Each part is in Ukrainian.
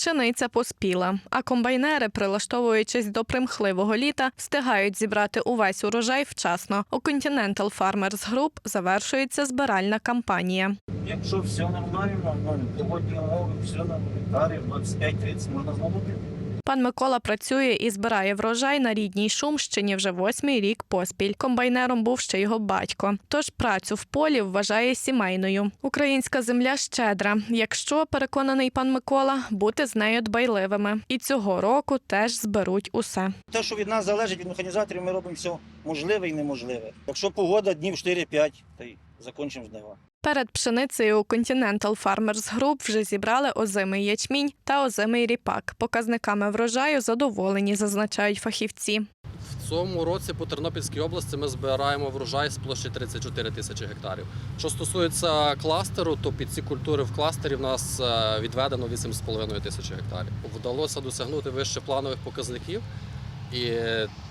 Пшениця поспіла, а комбайнери, прилаштовуючись до примхливого літа, встигають зібрати увесь урожай вчасно. У Continental Farmers Group завершується збиральна кампанія. Якщо все нормально, сьогодні умови, все на гектарів 25-30 можна зловити. Пан Микола працює і збирає врожай на рідній Шумщині вже восьмий рік поспіль. Комбайнером був ще його батько. Тож працю в полі вважає сімейною. Українська земля щедра. Якщо переконаний пан Микола, бути з нею дбайливими. І цього року теж зберуть усе. Те, що від нас залежить, від механізаторів, ми робимо все можливе і неможливе. Якщо погода днів 4-5, то й закінчимо жнива. Перед пшеницею Continental Farmers Group вже зібрали озимий ячмінь та озимий ріпак. Показниками врожаю задоволені, зазначають фахівці. В цьому році по Тернопільській області ми збираємо врожай з площі 34 тисячі гектарів. Що стосується кластеру, то під ці культури в кластері в нас е, відведено 8,5 тисячі гектарів. Вдалося досягнути вище планових показників. І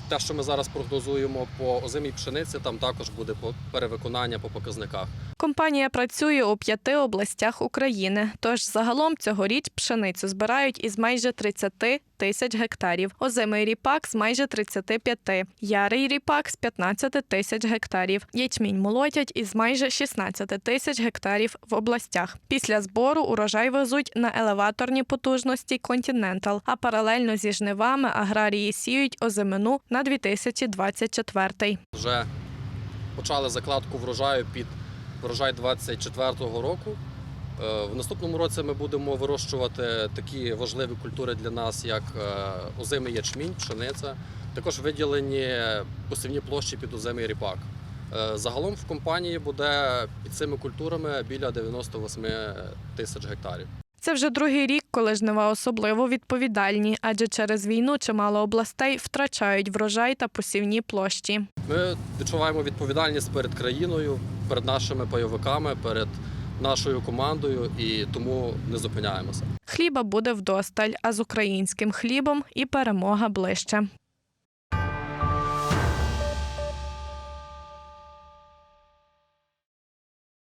те, що ми зараз прогнозуємо по озимій пшениці, там також буде перевиконання по показниках. Компанія працює у п'яти областях України. Тож загалом цьогоріч пшеницю збирають із майже 30 тисяч гектарів, озимий ріпак з майже 35, ярий ріпак з 15 тисяч гектарів. Ячмінь молотять із майже 16 тисяч гектарів в областях. Після збору урожай везуть на елеваторні потужності Continental, а паралельно зі жнивами аграрії сіють озимину на 2024. Вже почали закладку врожаю під врожай 24-го року. Е, В наступному році ми будемо вирощувати такі важливі культури для нас, як е, озимий ячмінь, пшениця. Також виділені посівні площі під озимий ріпак. Е, Загалом в компанії буде під цими культурами біля 98 тисяч гектарів. Це вже другий рік, коли жнива особливо відповідальні, адже через війну чимало областей втрачають врожай та посівні площі. Ми відчуваємо відповідальність перед країною, перед нашими пайовиками, перед нашою командою і тому не зупиняємося. Хліба буде вдосталь, а з українським хлібом і перемога ближче.